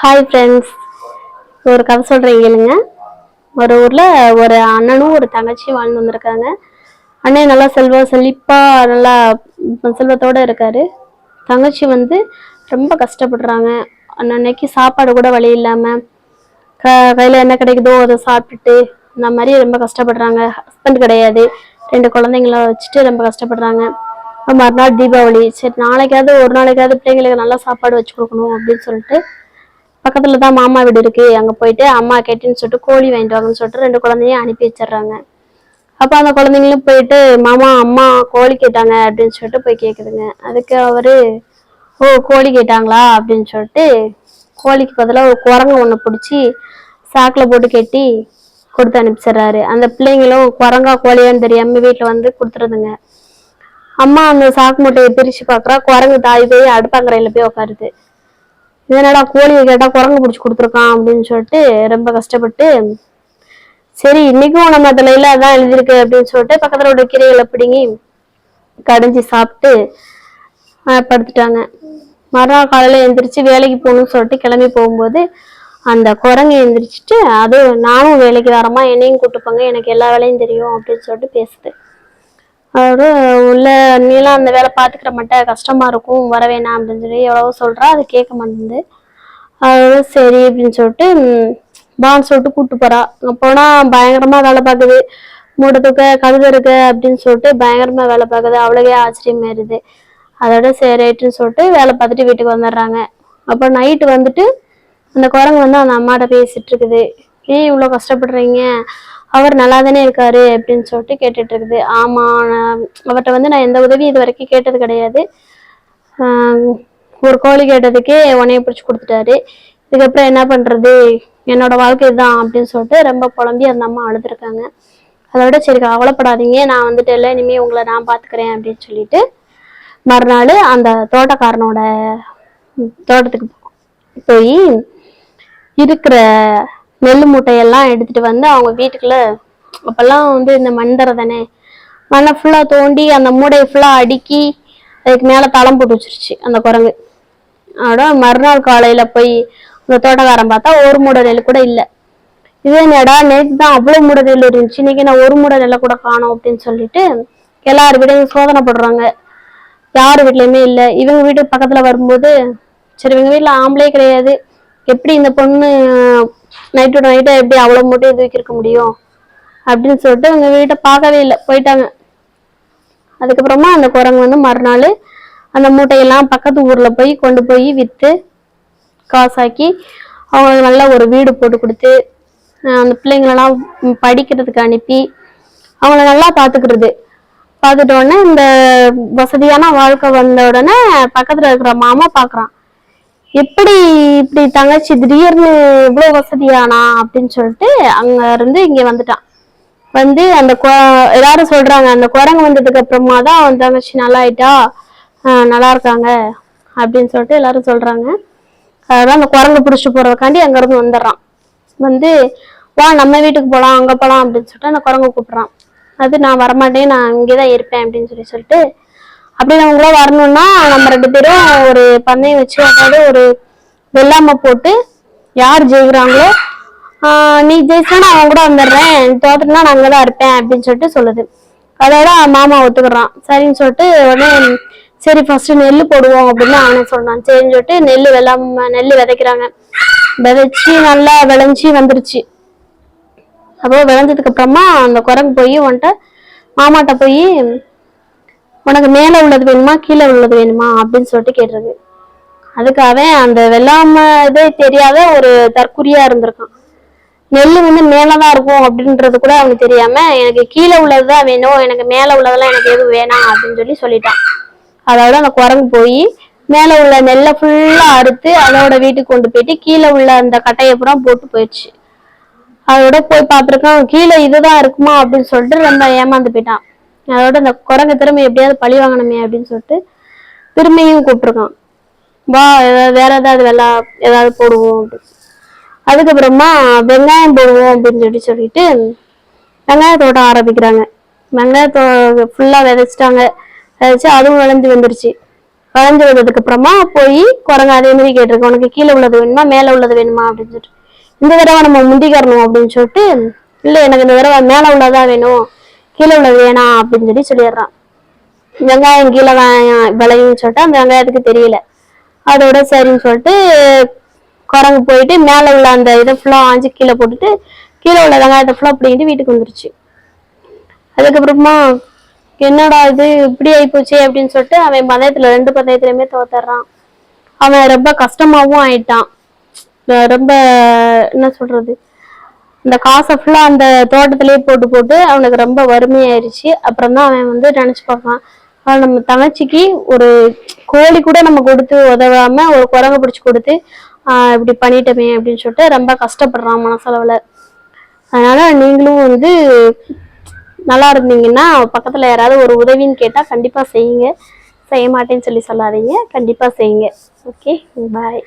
Hi friends ஒரு கதை சொல்கிறேன் கேளுங்க. ஒரு ஊரில் ஒரு அண்ணனும் ஒரு தங்கச்சியும் வாழ்ந்து வந்திருக்காங்க. அண்ணன் நல்லா செல்வ செழிப்பாக நல்லா செல்வத்தோடு இருக்காரு. தங்கச்சி வந்து ரொம்ப கஷ்டப்படுறாங்க. அன்னன்னைக்கு சாப்பாடு கூட வழி இல்லாமல் க கையில் என்ன கிடைக்குதோ அதை சாப்பிட்டுட்டு இந்த மாதிரி ரொம்ப கஷ்டப்படுறாங்க. ஹஸ்பண்ட் கிடையாது. ரெண்டு குழந்தைங்கள வச்சுட்டு ரொம்ப கஷ்டப்படுறாங்க. மறுநாள் தீபாவளி. சரி நாளைக்காவது ஒரு நாளைக்காவது பிள்ளைங்களுக்கு நல்லா சாப்பாடு வச்சு கொடுக்கணும் அப்படின்னு சொல்லிட்டு பக்கத்துல தான் மாமா வீடு இருக்கு. அங்க போயிட்டு அம்மா கேட்டின்னு சொல்லிட்டு கோழி வாங்கிட்டு வாங்கன்னு சொல்லிட்டு ரெண்டு குழந்தையும் அனுப்பி வச்சிடுறாங்க. அப்ப அந்த குழந்தைங்களும் போயிட்டு மாமா அம்மா கோழி கேட்டாங்க அப்படின்னு சொல்லிட்டு போய் கேக்குதுங்க. அதுக்கு அவரு ஓ கோழி கேட்டாங்களா? அப்படின்னு சொல்லிட்டு கோழிக்கு பதிலாக ஒரு குரங்கு ஒன்று பிடிச்சி சாக்கில் போட்டு கட்டி கொடுத்து அனுப்பிச்சிடுறாரு. அந்த பிள்ளைங்களும் குரங்கா கோழியான்னு தெரியாமல் வீட்டில் வந்து கொடுத்துருதுங்க. அம்மா அந்த சாக்கு மூட்டையை பிரித்து பார்க்குறா குரங்கு தாய் போய் அடுப்பாங்கரையில் போய் உட்காருது என்னடா கோழியை கேட்டால் குரங்கு பிடிச்சி கொடுத்துருக்கான் அப்படின்னு சொல்லிட்டு ரொம்ப கஷ்டப்பட்டு சரி இன்னைக்கும் நம்ம தலையில அதான் எழுதியிருக்கு அப்படின்னு சொல்லிட்டு பக்கத்தில் உள்ள கீரைகளை பிடுங்கி கடைஞ்சி சாப்பிட்டு படுத்துட்டாங்க. மறுநாள் காலையில் எழுந்திரிச்சு வேலைக்கு போகணும்னு சொல்லிட்டு கிளம்பி போகும்போது அந்த குரங்கு எந்திரிச்சிட்டு அது நானும் வேலைக்கு வரமா என்னையும் கூப்பிட்டுப்பாங்க எனக்கு எல்லா வேலையும் தெரியும் அப்படின்னு சொல்லிட்டு பேசுது. அவரு உள்ள நீலாம் அந்த வேலை பார்த்துக்கிற மாட்டேன் கஷ்டமா இருக்கும் வர வேணாம் அப்படின்னு சொல்லி எவ்வளவோ சொல்றா அது கேட்க மாட்டேங்குது. அவரு சரி அப்படின்னு சொல்லிட்டு பான்னு சொல்லிட்டு கூப்பிட்டு போறா. அங்கே போனா பயங்கரமா வேலை பார்க்குது. மூட தூக்க கழுத இருக்கு அப்படின்னு சொல்லிட்டு பயங்கரமா வேலை பார்க்குது. அவ்வளவே ஆச்சரியமாயிருது அதோட சரி ரைட்டுன்னு சொல்லிட்டு வேலை பார்த்துட்டு வீட்டுக்கு வந்துடுறாங்க. அப்போ நைட்டு வந்துட்டு அந்த குரங்கு வந்து அந்த அம்மாட்ட பேசிட்டு இருக்குது. ஏன் இவ்வளோ கஷ்டப்படுறீங்க? அவர் நல்லா தானே இருக்காரு அப்படின்னு சொல்லிட்டு கேட்டுட்டு இருக்குது. ஆமாம் அவர்கிட்ட வந்து நான் எந்த உதவியும் இது வரைக்கும் கேட்டது கிடையாது. ஒரு கோழி கேட்டதுக்கே உனையை பிடிச்சி கொடுத்துட்டாரு. இதுக்கப்புறம் என்ன பண்ணுறது என்னோட வாழ்க்கை இதுதான் அப்படின்னு சொல்லிட்டு ரொம்ப புலம்பி அந்த அம்மா அழுதுருக்காங்க. அதோட சரி கவலைப்படாதீங்க. நான் வந்துட்டு இல்லை இனிமேல் உங்களை நான் பார்த்துக்கிறேன் அப்படின்னு சொல்லிட்டு மறுநாள் அந்த தோட்டக்காரனோட தோட்டத்துக்கு போய் இருக்கிற நெல் மூட்டையெல்லாம் எடுத்துட்டு வந்து அவங்க வீட்டுக்குள்ள அப்பெல்லாம் வந்து இந்த மண்தரை தானே மண்ணை ஃபுல்லா தோண்டி அந்த மூடையை ஃபுல்லா அடுக்கி அதுக்கு மேல தளம் போட்டு வச்சிருச்சு அந்த குரங்கு. அதோட மறுநாள் காலையில போய் அந்த தோட்டக்காரன் பார்த்தா ஒரு மூடை நெல் கூட இல்லை. இது என்னடா நேற்று தான் அவ்வளோ மூடை நெல் இருந்துச்சு இன்னைக்கு நான் ஒரு மூட நெல்லை கூட காணோம் அப்படின்னு சொல்லிட்டு எல்லார் வீட்டையும் சோதனை போடுறாங்க. யார் வீட்லையுமே இல்லை. இவங்க வீட்டு பக்கத்துல வரும்போது சரி இவங்க வீட்டில் ஆம்பளே கிடையாது. எப்படி இந்த பொண்ணு நைட்டோட நைட்டாக எப்படி அவ்வளோ மூட்டையை தூக்கிருக்க முடியும்? அப்படின்னு சொல்லிட்டு அவங்க வீட்டை பார்க்கவே இல்லை. போயிட்டாங்க. அதுக்கப்புறமா அந்த குரங்கு வந்து மறுநாள் அந்த மூட்டையெல்லாம் பக்கத்து ஊர்ல போய் கொண்டு போய் விற்று காசாக்கி அவங்களுக்கு நல்ல ஒரு வீடு போட்டு கொடுத்து அந்த பிள்ளைங்களெல்லாம் படிக்கிறதுக்கு அனுப்பி அவங்கள நல்லா பார்த்துக்கிறது. பார்த்துட்ட உடனே இந்த வசதியான வாழ்க்கை வந்த உடனே பக்கத்தில் இருக்கிற மாமா பார்க்குறான். எப்படி இப்படி தங்கச்சி திடீர்னு இவ்வளோ வசதியானா அப்படின்னு சொல்லிட்டு அங்க இருந்து இங்க வந்துட்டான். வந்து அந்த எல்லாரும் சொல்றாங்க அந்த குரங்கு வந்ததுக்கு அப்புறமா தான் அவன் தங்கச்சி நல்லா ஆயிட்டா நல்லா இருக்காங்க அப்படின்னு சொல்லிட்டு எல்லாரும் சொல்றாங்க. அதான் அந்த குரங்கு பிடிச்சிட்டு போறதுக்காண்டி அங்க இருந்து வந்துடுறான். வந்து வா நம்ம வீட்டுக்கு போலாம் அங்க போலாம் அப்படின்னு சொல்லிட்டு அந்த குரங்கு கூப்பிடுறான். அது நான் வரமாட்டேன் நான் இங்கேதான் இருப்பேன் அப்படின்னு சொல்லி சொல்லிட்டு அப்படி நம்ம கூட வரணும்னா நம்ம ரெண்டு பேரும் ஒரு பந்தயம் வச்சு அதாவது ஒரு வெள்ளாமை போட்டு யார் ஜெயிக்கிறாங்களோ நீ ஜெயிச்சா அவன் கூட வந்துடுறேன். தோட்டம்னா நான் அங்கதான் இருப்பேன் அப்படின்னு சொல்லிட்டு சொல்லுது. அதோட மாமா ஒத்துக்கிறான். சரின்னு சொல்லிட்டு உடனே சரி ஃபர்ஸ்ட் நெல் போடுவோம் அப்படின்னு அவனே சொன்னான். சரின்னு சொல்லிட்டு நெல் வெள்ளாம நெல் விதைக்கிறாங்க. விதைச்சி நல்லா விளைஞ்சி வந்துருச்சு. அப்போ விளைஞ்சதுக்கு அப்புறமா அந்த குரங்கு போய் வந்துட்டு மாமாட்ட போய் உனக்கு மேலே உள்ளது வேணுமா கீழே உள்ளது வேணுமா அப்படின்னு சொல்லிட்டு கேட்டிருக்கு. அதுக்காக அந்த வெள்ளாம இதே தெரியாத ஒரு தற்குறியா இருந்திருக்கான். நெல் வந்து மேலதான் இருக்கும் அப்படின்றது கூட அவனுக்கு தெரியாம எனக்கு கீழே உள்ளதுதான் வேணும் எனக்கு மேல உள்ளதெல்லாம் எனக்கு எதுவும் வேணாம் அப்படின்னு சொல்லி சொல்லிட்டான். அதோட அந்த குரங்கு போய் மேல உள்ள நெல்லை ஃபுல்லா அறுத்து அதோட வீட்டுக்கு கொண்டு போயிட்டு கீழே உள்ள அந்த கட்டையை பூரா போட்டு போயிடுச்சு. அதோட போய் பார்த்துருக்கான் கீழே இதுதான் இருக்குமா அப்படின்னு சொல்லிட்டு ரொம்ப ஏமாந்து போயிட்டான். அதோட அந்த குரங்கு திறமை எப்படியாவது பழி வாங்கணுமே அப்படின்னு சொல்லிட்டு திரும்பியும் கூப்பிட்டுருக்கான். வா ஏதாவது வேற ஏதாவது வெள்ளா ஏதாவது போடுவோம் அப்படின்னு. அதுக்கப்புறமா வெங்காயம் போடுவோம் அப்படின்னு சொல்லி சொல்லிட்டு வெங்காய தோட்டம் ஆரம்பிக்கிறாங்க. வெங்காய தோ ஃபுல்லாக விதைச்சிட்டாங்க. விதைச்சு அதுவும் விளைஞ்சு வந்துருச்சு. வளைஞ்சு வந்ததுக்கு அப்புறமா போய் குரங்கு அதே மாதிரி கேட்டிருக்கோம். உனக்கு கீழே உள்ளது வேணுமா மேலே உள்ளது வேணுமா அப்படின்னு சொல்லிட்டு. இந்த தடவை நம்ம முந்திக்கரணும் அப்படின்னு சொல்லிட்டு இல்லை எனக்கு இந்த தடவை மேலே உள்ளதா வேணும். கீழே உள்ளது வேணாம் அப்படின்னு சொல்லி சொல்லிடுறான். வெங்காயம் கீழே விளையும் சொல்லிட்டு அந்த வெங்காயத்துக்கு தெரியல. அதோட சரின்னு சொல்லிட்டு குரங்கு போயிட்டு மேலே உள்ள அந்த இதை ஃபுல்லாக ஆஞ்சு கீழே போட்டுட்டு கீழே உள்ள வெங்காயத்தை ஃபுல்லாக பிடிங்கிட்டு வீட்டுக்கு வந்துருச்சு. அதுக்கப்புறமா என்னடா இது இப்படி ஆயிப்போச்சு அப்படின்னு சொல்லிட்டு அவன் பந்தயத்துல ரெண்டு பந்தயத்துலயுமே தோத்துறான். அவன் ரொம்ப கஷ்டமாவும் ஆயிட்டான். ரொம்ப என்ன சொல்றது இந்த காசை ஃபுல்லாக அந்த தோட்டத்திலேயே போட்டு போட்டு அவனுக்கு ரொம்ப வறுமையாயிருச்சு. அப்புறம் தான் அவன் வந்து நினச்சி பார்ப்பான். ஆனால் நம்ம தங்கச்சிக்கு ஒரு கோழி கூட நம்ம கொடுத்து உதவாமல் ஒரு குரங்கு பிடிச்சி கொடுத்து இப்படி பண்ணிட்டோமே அப்படின்னு சொல்லிட்டு ரொம்ப கஷ்டப்படுறான் மனசளவில். அதனால் நீங்களும் வந்து நல்லா இருந்தீங்கன்னா பக்கத்தில் யாராவது ஒரு உதவின்னு கேட்டால் கண்டிப்பாக செய்யுங்க. செய்ய மாட்டேன்னு சொல்லி சொல்லாதீங்க. கண்டிப்பாக செய்யுங்க. Okay bye.